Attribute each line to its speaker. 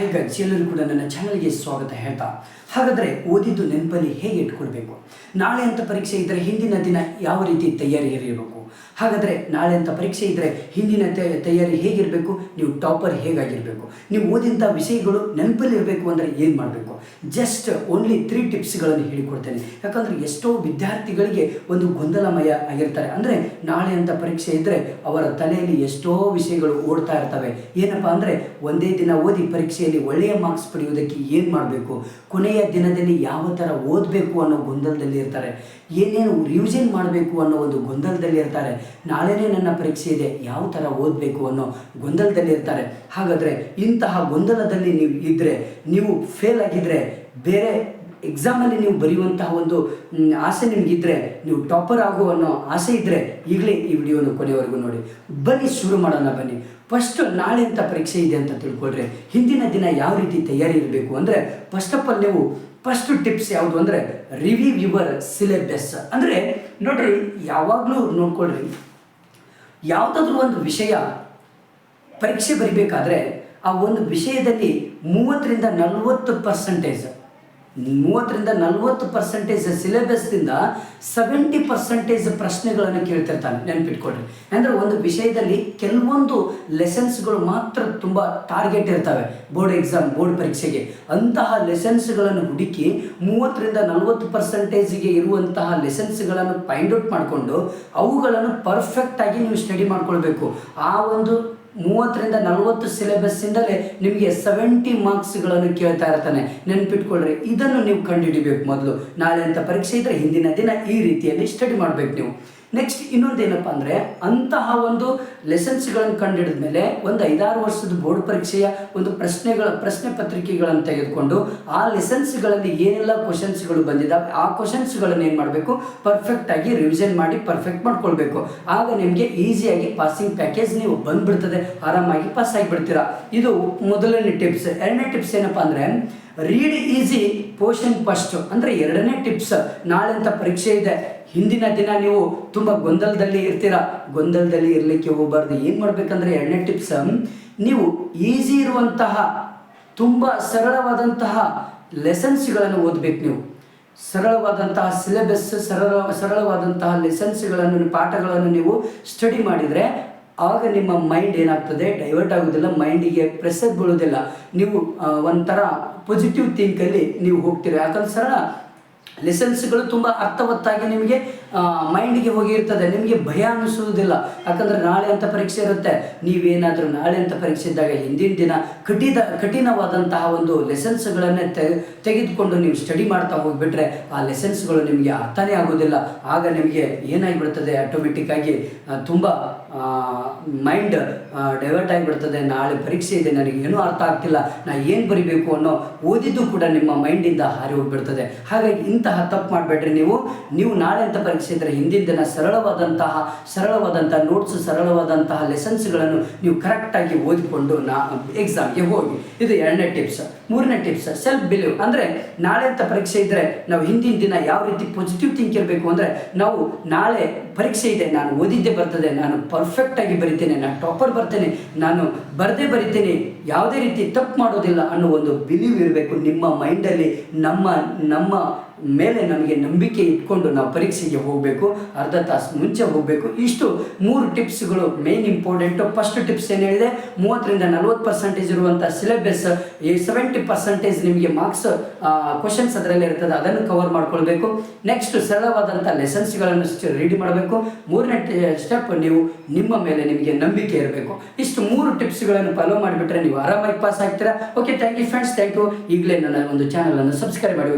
Speaker 1: High guys ಎಲ್ಲರೂ ಕೂಡ ನನ್ನ ಚಾನಲ್ಗೆ ಸ್ವಾಗತ ಹೇಳ್ತಾ, ಹಾಗಾದರೆ ಓದಿದ್ದು ನೆನಪಲ್ಲಿ ಹೇಗೆ ಇಟ್ಕೊಳ್ಬೇಕು? ನಾಳೆ ಅಂತ ಪರೀಕ್ಷೆ ಇದ್ದರೆ ಹಿಂದಿನ ದಿನ ಯಾವ ರೀತಿ ತಯಾರಿ ಇರಬೇಕು ಹಾಗಾದರೆ ನಾಳೆ ಅಂತ ಪರೀಕ್ಷೆ ಇದ್ದರೆ ಹಿಂದಿನ ತಯಾರಿ ಹೇಗಿರಬೇಕು? ನೀವು ಟಾಪರ್ ಹೇಗಾಗಿರಬೇಕು? ನೀವು ಓದಿದಂಥ ವಿಷಯಗಳು ನೆನಪಲ್ಲಿರಬೇಕು ಅಂದರೆ ಏನು ಮಾಡಬೇಕು? ಜಸ್ಟ್ ಓನ್ಲಿ ತ್ರೀ ಟಿಪ್ಸ್ಗಳನ್ನು ಹೇಳಿಕೊಡ್ತೇನೆ. ಯಾಕಂದರೆ ಎಷ್ಟೋ ವಿದ್ಯಾರ್ಥಿಗಳಿಗೆ ಒಂದು ಗೊಂದಲಮಯ ಆಗಿರ್ತಾರೆ. ಅಂದರೆ ನಾಳೆ ಅಂತ ಪರೀಕ್ಷೆ ಇದ್ದರೆ ಅವರ ತಲೆಯಲ್ಲಿ ಎಷ್ಟೋ ವಿಷಯಗಳು ಓಡ್ತಾ ಇರ್ತವೆ. ಏನಪ್ಪ ಅಂದರೆ ಒಂದೇ ದಿನ ಓದಿ ಪರೀಕ್ಷೆಯಲ್ಲಿ ಒಳ್ಳೆಯ ಮಾರ್ಕ್ಸ್ ಪಡೆಯುವುದಕ್ಕೆ ಏನು ಮಾಡಬೇಕು? ಕೊನೆಯ ದಿನದಲ್ಲಿ ಯಾವ ಥರ ಓದಬೇಕು ಅನ್ನೋ ಗೊಂದಲದಲ್ಲಿ ಇರ್ತಾರೆ ಏನೇನು ರಿವಿಷನ್ ಮಾಡಬೇಕು ಅನ್ನೋ ಒಂದು ಗೊಂದಲದಲ್ಲಿ ಇರ್ತಾರೆ ನಾಳೆನೇ ನನ್ನ ಪರೀಕ್ಷೆ ಇದೆ, ಯಾವ ಥರ ಓದಬೇಕು ಅನ್ನೋ ಗೊಂದಲದಲ್ಲಿ ಇರ್ತಾರೆ ಹಾಗಾದರೆ ಇಂತಹ ಗೊಂದಲದಲ್ಲಿ ನೀವು ಇದ್ದರೆ ನೀವು ಫೇಲ್ ಆಗಿದ್ದರೆ ಬೇರೆ ಎಕ್ಸಾಮಲ್ಲಿ ನೀವು ಬರೆಯುವಂತಹ ಒಂದು ಆಸೆ ನಿಮಗಿದ್ರೆ, ನೀವು ಟಾಪರ್ ಆಗೋ ಅನ್ನೋ ಆಸೆ ಇದ್ದರೆ ಈಗಲೇ ಈ ವಿಡಿಯೋನ ಕೊನೆವರೆಗೂ ನೋಡಿ. ಬನ್ನಿ, ಶುರು ಮಾಡೋಣ ಬನ್ನಿ. ಫಸ್ಟ್ ನಾಳೆ ಅಂತ ಪರೀಕ್ಷೆ ಇದೆ ಅಂತ ತಿಳ್ಕೊಳ್ರಿ. ಹಿಂದಿನ ದಿನ ಯಾವ ರೀತಿ ತಯಾರಿ ಇರಬೇಕು ಅಂದರೆ ಫಸ್ಟ್ ಆಫ್ ಆಲ್ ನೀವು ಫಸ್ಟ್ ಟಿಪ್ಸ್ ಯಾವುದು ಅಂದರೆ ರಿವ್ಯೂ ಯುವರ್ ಸಿಲೆಬಸ್ ಅಂದರೆ, ನೋಡ್ರಿ, ಯಾವಾಗಲೂ ನೋಡ್ಕೊಳ್ರಿ. ಯಾವುದಾದ್ರೂ ಒಂದು ವಿಷಯ ಪರೀಕ್ಷೆ ಬರಿಬೇಕಾದ್ರೆ, ಆ ಒಂದು ವಿಷಯದಲ್ಲಿ ಮೂವತ್ತರಿಂದ ನಲವತ್ತು ಪರ್ಸೆಂಟೇಜ್ ಮೂವತ್ತರಿಂದ ನಲ್ವತ್ತು ಪರ್ಸೆಂಟೇಜ್ ಸಿಲೆಬಸ್ದಿಂದ ಸೆವೆಂಟಿ ಪರ್ಸೆಂಟೇಜ್ ಪ್ರಶ್ನೆಗಳನ್ನು ಕೇಳ್ತಿರ್ತಾನೆ, ನೆನ್ಪಿಟ್ಕೊಳ್ರಿ. ಅಂದರೆ ಒಂದು ವಿಷಯದಲ್ಲಿ ಕೆಲವೊಂದು ಲೆಸನ್ಸ್ಗಳು ಮಾತ್ರ ತುಂಬ ಟಾರ್ಗೆಟ್ ಇರ್ತವೆ. ಬೋರ್ಡ್ ಎಕ್ಸಾಮ್ ಬೋರ್ಡ್ ಪರೀಕ್ಷೆಗೆ. ಅಂತಹ ಲೆಸನ್ಸ್ಗಳನ್ನು ಹುಡುಕಿ ಮೂವತ್ತರಿಂದ ನಲ್ವತ್ತು ಪರ್ಸೆಂಟೇಜ್ಗೆ ಇರುವಂತಹ ಲೆಸನ್ಸ್ಗಳನ್ನು ಫೈಂಡ್ ಔಟ್ ಮಾಡಿಕೊಂಡು ಅವುಗಳನ್ನು ಪರ್ಫೆಕ್ಟಾಗಿ ನೀವು ಸ್ಟಡಿ ಮಾಡ್ಕೊಳ್ಬೇಕು. ಆ ಒಂದು ಮೂವತ್ತರಿಂದ ನಲವತ್ತು ಸಿಲೆಬಸ್ಸಿಂದಲೇ ನಿಮಗೆ ಸೆವೆಂಟಿ ಮಾರ್ಕ್ಸ್ಗಳನ್ನು ಕೇಳ್ತಾ ಇರ್ತಾನೆ. ನೆನ್ಪಿಟ್ಕೊಳ್ರಿ, ಇದನ್ನು ನೀವು ಕಂಡುಹಿಡಿಬೇಕು ಮೊದಲು. ನಾಳೆ ಅಂತ ಪರೀಕ್ಷೆ ಇದ್ದರೆ ಹಿಂದಿನ ದಿನ ಈ ರೀತಿಯಲ್ಲಿ ಸ್ಟಡಿ ಮಾಡಬೇಕು ನೀವು. ನೆಕ್ಸ್ಟ್ ಇನ್ನೊಂದು ಏನಪ್ಪ ಅಂದರೆ ಅಂತಹ ಒಂದು ಲೆಸನ್ಸ್ಗಳನ್ನು ಕಂಡುಹಿಡಿದ ಮೇಲೆ ಒಂದು ಐದಾರು ವರ್ಷದ ಬೋರ್ಡ್ ಪರೀಕ್ಷೆಯ ಒಂದು ಪ್ರಶ್ನೆಗಳ, ಪ್ರಶ್ನೆ ಪತ್ರಿಕೆಗಳನ್ನು ತೆಗೆದುಕೊಂಡು ಆ ಲೆಸನ್ಸ್ಗಳಲ್ಲಿ ಏನೆಲ್ಲ ಕ್ವಶನ್ಸ್ಗಳು ಬಂದಿದ್ದಾವೆ ಆ ಕ್ವಶನ್ಸ್ಗಳನ್ನು ಏನು ಮಾಡಬೇಕು? ಪರ್ಫೆಕ್ಟಾಗಿ ರಿವಿಷನ್ ಮಾಡಿ ಪರ್ಫೆಕ್ಟ್ ಮಾಡ್ಕೊಳ್ಬೇಕು. ಆಗ ನಿಮಗೆ ಈಸಿಯಾಗಿ ಪಾಸಿಂಗ್ ಪ್ಯಾಕೇಜ್ ನೀವು ಬಂದ್ಬಿಡ್ತದೆ. ಆರಾಮಾಗಿ ಪಾಸ್ ಆಗಿಬಿಡ್ತೀರಾ. ಇದು ಮೊದಲನೇ ಟಿಪ್ಸ್ ಎರಡನೇ ಟಿಪ್ಸ್ ಏನಪ್ಪ ಅಂದರೆ ರೀಡ್ ಈಸಿ ಪೋಷನ್ ಫಸ್ಟ್ ಅಂದರೆ ಎರಡನೇ ಟಿಪ್ಸ್ ನಾಳೆ ಅಂತ ಪರೀಕ್ಷೆ ಇದೆ. ಹಿಂದಿನ ದಿನ ನೀವು ತುಂಬ ಗೊಂದಲದಲ್ಲಿ ಇರ್ತೀರಾ? ಗೊಂದಲದಲ್ಲಿ ಇರಲಿಕ್ಕೆ ಹೋಗಬಾರ್ದು. ಏನು ಮಾಡಬೇಕಂದ್ರೆ ಎರಡನೇ ಟಿಪ್ಸ್ ನೀವು ಈಸಿ ಇರುವಂತಹ, ತುಂಬ ಸರಳವಾದಂತಹ ಲೆಸನ್ಸ್ಗಳನ್ನು ಓದಬೇಕು ನೀವು. ಸರಳವಾದಂತಹ ಸಿಲೆಬಸ್ ಸರಳ, ಸರಳವಾದಂತಹ ಲೆಸನ್ಸ್ಗಳನ್ನು ಪಾಠಗಳನ್ನು ನೀವು ಸ್ಟಡಿ ಮಾಡಿದರೆ ಆಗ ನಿಮ್ಮ ಮೈಂಡ್ ಏನಾಗ್ತದೆ? ಡೈವರ್ಟ್ ಆಗೋದಿಲ್ಲ ಮೈಂಡಿಗೆ ಪ್ರೆಷರ್ ಬೀಳೋದಿಲ್ಲ. ನೀವು ಒಂಥರ ಪಾಸಿಟಿವ್ ಥಿಂಕಲ್ಲಿ ನೀವು ಹೋಗ್ತೀರ. ಯಾಕಂದ್ರೆ ಸರಳ ಲೆಸನ್ಸ್ಗಳು ತುಂಬ ಅರ್ಥವತ್ತಾಗಿ ನಿಮಗೆ ಮೈಂಡಿಗೆ ಹೋಗಿರ್ತದೆ ನಿಮಗೆ ಭಯ ಅನ್ನಿಸುವುದಿಲ್ಲ ಯಾಕಂದರೆ ನಾಳೆ ಅಂತ ಪರೀಕ್ಷೆ ಇರುತ್ತೆ. ನೀವೇನಾದರೂ ನಾಳೆ ಅಂತ ಪರೀಕ್ಷೆ ಇದ್ದಾಗ ಹಿಂದಿನ ದಿನ ಕಠಿಣ ಕಠಿಣವಾದಂತಹ ಒಂದು ಲೆಸನ್ಸ್ಗಳನ್ನೇ ತೆಗೆದುಕೊಂಡು ನೀವು ಸ್ಟಡಿ ಮಾಡ್ತಾ ಹೋಗಿಬಿಟ್ರೆ ಆ ಲೆಸನ್ಸ್ಗಳು ನಿಮಗೆ ಅರ್ಥನೇ ಆಗೋದಿಲ್ಲ. ಆಗ ನಿಮಗೆ ಏನಾಗಿಬಿಡ್ತದೆ? ಆಟೋಮೆಟಿಕ್ಕಾಗಿ ತುಂಬ ಮೈಂಡ್ ಡೈವರ್ಟ್ ಆಗಿಬಿಡ್ತದೆ ನಾಳೆ ಪರೀಕ್ಷೆ ಇದೆ, ನನಗೆ ಏನೂ ಅರ್ಥ ಆಗ್ತಿಲ್ಲ. ನಾ ಏನು ಬರಿಬೇಕು ಅನ್ನೋ ಓದಿದ್ದು ಕೂಡ ನಿಮ್ಮ ಮೈಂಡಿಂದ ಹಾರಿ ಹೋಗಿಬಿಡ್ತದೆ. ಹಾಗಾಗಿ ಇಂತಹ ತಪ್ಪು ಮಾಡಬೇಡ್ರಿ ನೀವು. ನೀವು ನಾಳೆ ಅಂತ ಪರೀಕ್ಷೆ ಇದ್ದರೆ ಹಿಂದಿನ ದಿನ ಸರಳವಾದಂತಹ ಸರಳವಾದಂತಹ ನೋಟ್ಸ್ ಸರಳವಾದಂತಹ ಲೆಸನ್ಸ್ಗಳನ್ನು ನೀವು ಕರೆಕ್ಟಾಗಿ ಓದಿಕೊಂಡು ನಾ ಎಕ್ಸಾಮ್ಗೆ ಹೋಗಿ. ಇದು ಎರಡನೇ ಟಿಪ್ಸ್ ಮೂರನೇ ಟಿಪ್ಸ್ ಸೆಲ್ಫ್ ಬಿಲೀವ್ ಅಂದರೆ ನಾಳೆ ಅಂತ ಪರೀಕ್ಷೆ ಇದ್ದರೆ ನಾವು ಹಿಂದಿನ ದಿನ ಯಾವ ರೀತಿ ಪಾಸಿಟಿವ್ ಥಿಂಕ್ ಇರಬೇಕು ಅಂದರೆ ನಾವು ನಾಳೆ ಪರೀಕ್ಷೆ ಇದೆ, ನಾನು ಓದಿದ್ದೆ ಬರ್ತದೆ, ನಾನು ಪರ್ಫೆಕ್ಟಾಗಿ ಬರಿತೇನೆ ನಾನು ಟಾಪರ್ ಬರ್ತೇನೆ, ನಾನು ಬರದೇ ಬರಿತೇನೆ, ಯಾವುದೇ ರೀತಿ ತಪ್ಪು ಮಾಡೋದಿಲ್ಲ ಅನ್ನೋ ಒಂದು ಬಿಲೀವ್ ಇರಬೇಕು ನಿಮ್ಮ ಮೈಂಡಲ್ಲಿ ನಮ್ಮ ನಮ್ಮ ಮೇಲೆ ನಮಗೆ ನಂಬಿಕೆ ಇಟ್ಕೊಂಡು ನಾವು ಪರೀಕ್ಷೆಗೆ ಹೋಗಬೇಕು, ಅರ್ಧ ತಾಸು ಮುಂಚೆ ಹೋಗಬೇಕು. ಇಷ್ಟು ಮೂರು ಟಿಪ್ಸ್ಗಳು ಮೇನ್ ಇಂಪಾರ್ಟೆಂಟು ಫಸ್ಟ್ ಟಿಪ್ಸ್ ಏನು ಹೇಳಿದೆ? ಮೂವತ್ತರಿಂದ ನಲ್ವತ್ತು ಪರ್ಸೆಂಟೇಜ್ ಇರುವಂಥ ಸಿಲೆಬಸ್ ಸೆವೆಂಟಿ ಪರ್ಸೆಂಟೇಜ್ ನಿಮಗೆ ಮಾರ್ಕ್ಸ್ ಕ್ವಶನ್ಸ್ ಅದರಲ್ಲಿ ಇರ್ತದೆ. ಅದನ್ನು ಕವರ್ ಮಾಡ್ಕೊಳ್ಬೇಕು. ನೆಕ್ಸ್ಟ್ ಸರಳವಾದಂಥ ಲೆಸನ್ಸ್ಗಳನ್ನು ರೆಡಿ ಮಾಡಬೇಕು. ಮೂರನೇ ಸ್ಟೆಪ್ ನೀವು ನಿಮ್ಮ ಮೇಲೆ ನಿಮಗೆ ನಂಬಿಕೆ ಇರಬೇಕು. ಇಷ್ಟು ಮೂರು ಟಿಪ್ಸ್ಗಳನ್ನು ಫಾಲೋ ಮಾಡಿಬಿಟ್ರೆ ನೀವು ಆರಾಮಾಗಿ ಪಾಸ್ ಆಗ್ತೀರಾ? Okay thank you friends thank you ಈಗಲೇ ನನ್ನ ಒಂದು ಚಾನಲನ್ನು ಸಬ್ಸ್ಕ್ರೈಬ್ ಮಾಡಿ.